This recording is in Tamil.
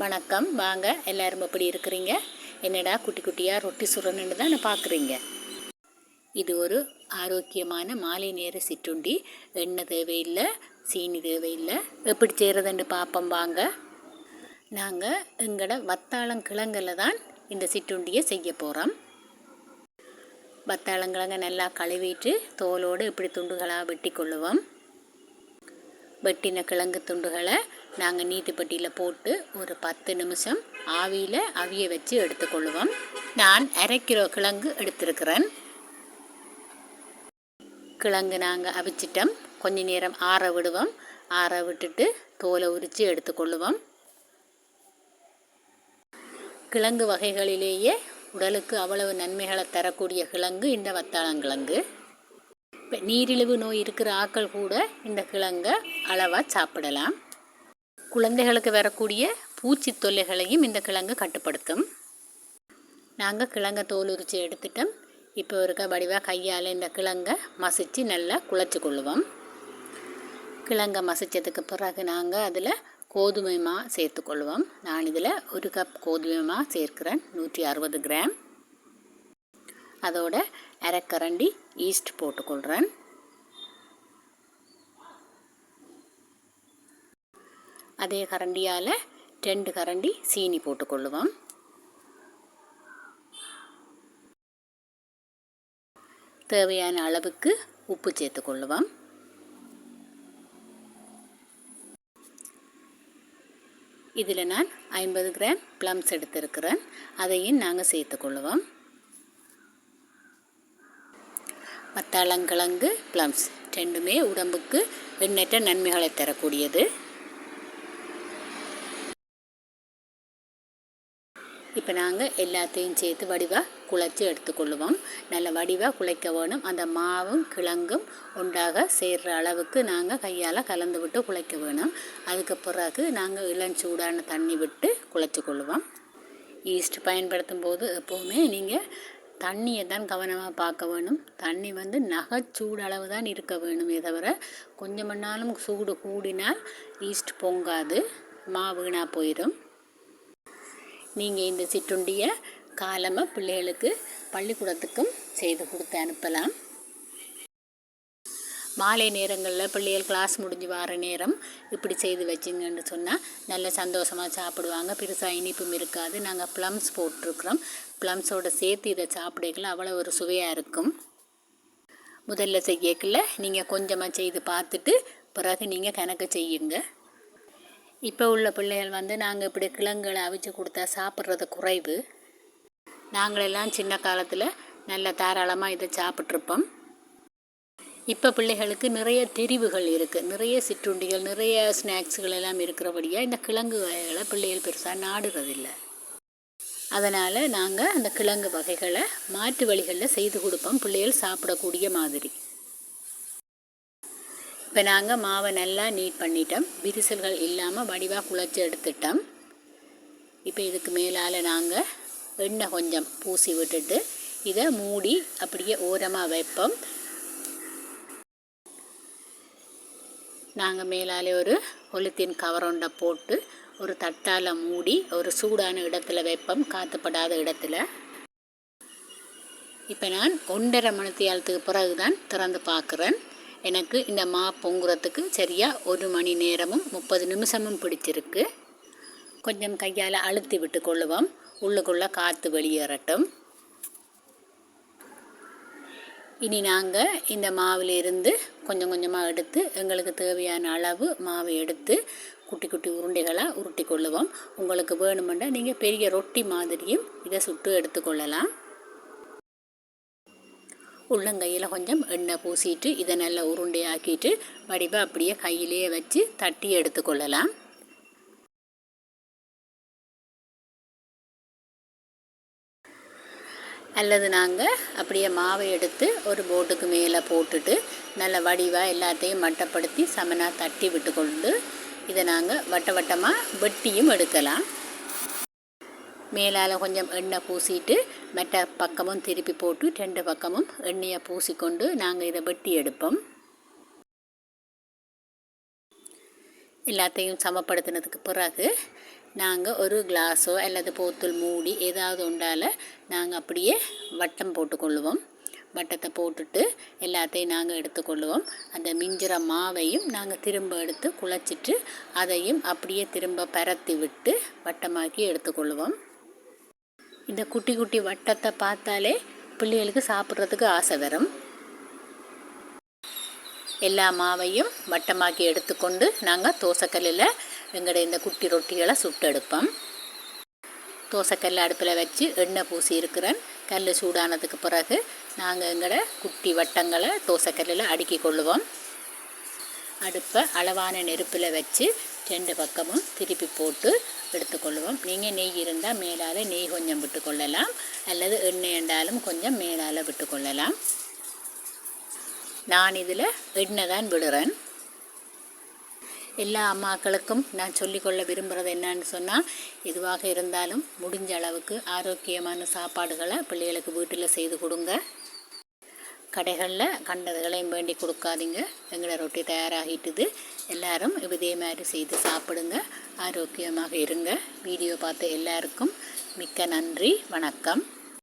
வணக்கம். வாங்க எல்லாரும் எப்படி இருக்கிறீங்க? என்னடா குட்டி குட்டியாக ரொட்டி சுரணுன்னு தான் பார்க்குறீங்க? இது ஒரு ஆரோக்கியமான மாலை நேர சிற்றுண்டி. எண்ணெய் தேவையில்லை சீனி தேவையில்லை. எப்படி செய்கிறதுன்னு பார்ப்போம் வாங்க. நாங்கள் எங்களோட வத்தாளங்கிழங்கில் தான் இந்த சிற்றுண்டியை செய்ய போகிறோம் வத்தாளங்கிழங்க நல்லா கழுவிட்டு தோலோடு இப்படி துண்டுகளாக வெட்டி கொள்ளுவோம் வெட்டின கிழங்கு துண்டுகளை நாங்கள் நீட்டுப்பட்டியில் போட்டு ஒரு பத்து நிமிஷம் ஆவியில் அவிய வச்சு எடுத்துக்கொள்ளுவோம். நான் அரை கிலோ கிழங்கு எடுத்திருக்கிறேன். கிழங்கு நாங்கள் அவிச்சிட்டோம். கொஞ்ச நேரம் ஆற விடுவோம். ஆற விட்டுட்டு தோலை உரித்து எடுத்துக்கொள்ளுவோம். கிழங்கு வகைகளிலேயே உடலுக்கு அவ்வளவு நன்மைகளை தரக்கூடிய கிழங்கு இந்த வத்தாளங்கிழங்கு இப்போ நீரிழிவு நோய் இருக்கிற ஆக்கள் கூட இந்த கிழங்கை அளவாக சாப்பிடலாம். குழந்தைகளுக்கு வரக்கூடிய பூச்சி தொல்லைகளையும் இந்த கிழங்கு கட்டுப்படுத்தும். நாங்கள் கிழங்கை தோல் உரித்து எடுத்துட்டோம். இப்போ இருக்க வடிவாக கையால் இந்த கிழங்கை மசித்து நல்லா குழச்சி கொள்ளுவோம். கிழங்கை மசித்ததுக்கு பிறகு நாங்கள் அதில் கோதுமை மா சேர்த்துக்கொள்வோம் நான் இதில் ஒரு கப் கோதுமை மா சேர்க்கிறேன். நூற்றி அறுபது கிராம். அதோட அரைக்கரண்டி ஈஸ்ட் போட்டுக்கொள்கிறேன் அதே கரண்டியால் ரெண்டு கரண்டி சீனி போட்டுக்கொள்ளுவோம். தேவையான அளவுக்கு உப்பு சேர்த்துக்கொள்ளுவோம். இதில் நான் ஐம்பது கிராம் ப்ளம்ஸ் எடுத்திருக்கிறேன். அதையும் நாங்கள் சேர்த்துக்கொள்ளுவோம். மத்தாளங்கிழங்கு ப்ளம்ஸ் ரெண்டுமே உடம்புக்கு எண்ணற்ற நன்மைகளை தரக்கூடியது. இப்போ நாங்கள் எல்லாத்தையும் சேர்த்து வடிவாக குழைச்சி எடுத்துக்கொள்ளுவோம். நல்ல வடிவாக குழைக்க வேணும். அந்த மாவும் கிழங்கும் உண்டாக சேர்கிற அளவுக்கு நாங்கள் கையால் கலந்து விட்டு குழைக்க வேணும். அதுக்கு பிறகு நாங்கள் இளஞ்சூடான தண்ணி விட்டு குழைச்சி கொள்ளுவோம். ஈஸ்ட் பயன்படுத்தும் போது எப்போவுமே நீங்கள் தண்ணியை தான் கவனமாக பார்க்க வேணும். தண்ணி வந்து நகைச்சூடளவு தான் இருக்க வேணுமே தவிர கொஞ்சம் மணாலும் சூடு கூடினால் ஈஸ்ட் பொங்காது. மா வீணாக போயிடும் நீங்கள் இந்த சிற்றுண்டியை காலமாக பிள்ளைகளுக்கு பள்ளிக்கூடத்துக்கும் செய்து கொடுத்து அனுப்பலாம். மாலை நேரங்களில் பிள்ளைகள் கிளாஸ் முடிஞ்சு வர நேரம் இப்படி செய்து வச்சிங்கன்னு சொன்னால் நல்ல சந்தோஷமாக சாப்பிடுவாங்க. பெருசாக இனிப்பும் இருக்காது. நாங்கள் ப்ளம்ஸ் போட்டிருக்கிறோம். ப்ளம்ஸோடு சேர்த்து இதை சாப்பிடக்கல அவ்வளோ ஒரு சுவையாக இருக்கும். முதல்ல செய்யக்கில் நீங்கள் கொஞ்சமாக செய்து பார்த்துட்டு பிறகு நீங்கள் கணக்கு செய்யுங்க. இப்போ உள்ள பிள்ளைகள் வந்து நாங்கள் இப்படி கிழங்குகளை அவிச்சு கொடுத்தா சாப்பிட்றது குறைவு. நாங்களெல்லாம் சின்ன காலத்தில் நல்ல தாராளமாக இதை சாப்பிட்ருப்போம் இப்போ பிள்ளைகளுக்கு நிறைய தெரிவுகள் இருக்குது நிறைய சிற்றுண்டிகள் நிறைய ஸ்நாக்ஸுகள் எல்லாம் இருக்கிறபடியாக இந்த கிழங்கு வகைகளை பிள்ளைகள் பெருசாக நாடுறதில்லை. அதனால் நாங்கள் அந்த கிழங்கு வகைகளை மாற்று வழிகளில் செய்து கொடுப்போம். பிள்ளைகள் சாப்பிடக்கூடிய மாதிரி. இப்போ நாங்கள் மாவை நல்லா நீட் பண்ணிட்டோம். விரிசல்கள் இல்லாமல் வடிவாக குழச்சி எடுத்துட்டோம். இப்போ இதுக்கு மேலால் நாங்கள் எண்ணெய் கொஞ்சம் பூசி விட்டுட்டு இதை மூடி அப்படியே ஓரமாக வைப்போம். நாங்கள் மேலாலே ஒரு ஒலித்தின் கவரோண்டை போட்டு ஒரு தட்டால் மூடி ஒரு சூடான இடத்துல வைப்போம். காற்றுப்படாத இடத்துல. இப்போ நான் ஒன்றரை மணி மணித்தியாலத்துக்கு பிறகு தான் திறந்து பார்க்குறேன். எனக்கு இந்த மா பொங்குறதுக்கு சரியாக ஒரு மணி நேரமும் முப்பது நிமிஷமும் பிடிச்சிருக்கு. கொஞ்சம் கையால் அழுத்தி விட்டு கொள்ளுவோம். உள்ளுக்குள்ளே காற்று வெளியேறட்டும். இனி நாங்கள் இந்த மாவிலிருந்து கொஞ்சம் கொஞ்சமாக எடுத்து எங்களுக்கு தேவையான அளவு மாவை எடுத்து குட்டி குட்டி உருண்டைகளாக உருட்டி கொள்ளுவோம். உங்களுக்கு வேணுமென்றால் நீங்கள் பெரிய ரொட்டி மாதிரியும் இதை சுட்டு எடுத்துக்கொள்ளலாம் உள்ளங்கையில் கொஞ்சம் எண்ணெய் பூசிட்டு இதை நல்லா உருண்டையாக்கிட்டு வடிவாக அப்படியே கையிலேயே வச்சு தட்டி எடுத்துக்கொள்ளலாம் அல்லது நாங்கள் அப்படியே மாவை எடுத்து ஒரு போட்டுக்கு மேலே போட்டுட்டு நல்ல வடிவாக எல்லாத்தையும் மட்டப்படுத்தி சமனாக தட்டி விட்டு கொண்டு இதை நாங்கள் வட்ட வட்டமாக வெட்டியும் எடுக்கலாம். மேலால் கொஞ்சம் எண்ணெய் பூசிட்டு மற்ற பக்கமும் திருப்பி போட்டு ரெண்டு பக்கமும் எண்ணெயை பூசிக்கொண்டு நாங்கள் இதை வெட்டி எடுப்போம். எல்லாத்தையும் சமப்படுத்தினதுக்கு பிறகு நாங்கள் ஒரு கிளாஸோ அல்லது போத்தல் மூடி ஏதாவது உண்டால் நாங்கள் அப்படியே வட்டம் போட்டுக்கொள்ளுவோம். வட்டத்தை போட்டுட்டு எல்லாத்தையும் நாங்கள் எடுத்துக்கொள்ளுவோம். அந்த மிஞ்சிற மாவையும் நாங்கள் திரும்ப எடுத்து குழச்சிட்டு அதையும் அப்படியே திரும்ப பரத்தி விட்டு வட்டமாக்கி எடுத்துக்கொள்ளுவோம். இந்த குட்டி குட்டி வட்டத்தை பார்த்தாலே பிள்ளைகளுக்கு சாப்பிட்றதுக்கு ஆசை வரும். எல்லா மாவையும் வட்டமாக்கி எடுத்துக்கொண்டு நாங்கள் தோசைக்கல்லில் எங்களுடைய இந்த குட்டி ரொட்டிகளை சுட்டு எடுப்போம். தோசைக்கல் அடுப்பில் வச்சு எண்ணெய் பூசி இருக்கிறேன் கல் சூடானதுக்கு பிறகு நாங்கள் எங்களோட குட்டி வட்டங்களை தோசைக்கல்லில் அடுக்கி கொள்ளுவோம். அடுப்பை அளவான நெருப்பில் வச்சு ரெண்டு பக்கமும் திருப்பி போட்டு எடுத்துக்கொள்வோம். நீங்கள் நெய் இருந்தால் மேலால் நெய் கொஞ்சம் விட்டுக்கொள்ளலாம். அல்லது எண்ணெய் என்றாலும் கொஞ்சம் மேலால் விட்டுக்கொள்ளலாம். நான் இதில் எண்ணெய் தான் விடுறேன். எல்லா அம்மாக்களுக்கும் நான் சொல்லிக்கொள்ள விரும்புகிறது என்னன்னு சொன்னால் எதுவாக இருந்தாலும் முடிஞ்ச அளவுக்கு ஆரோக்கியமான சாப்பாடுகளை பிள்ளைகளுக்கு வீட்டில் செய்து கொடுங்க. கடைகளில் கண்டதுகளையும் வேண்டி கொடுக்காதீங்க. எங்களை ரொட்டி தயாராகிட்டுது. எல்லாரும் இதே மாதிரி செய்து சாப்பிடுங்க. ஆரோக்கியமாக இருங்க. வீடியோ பார்த்த எல்லாருக்கும் மிக்க நன்றி. வணக்கம்.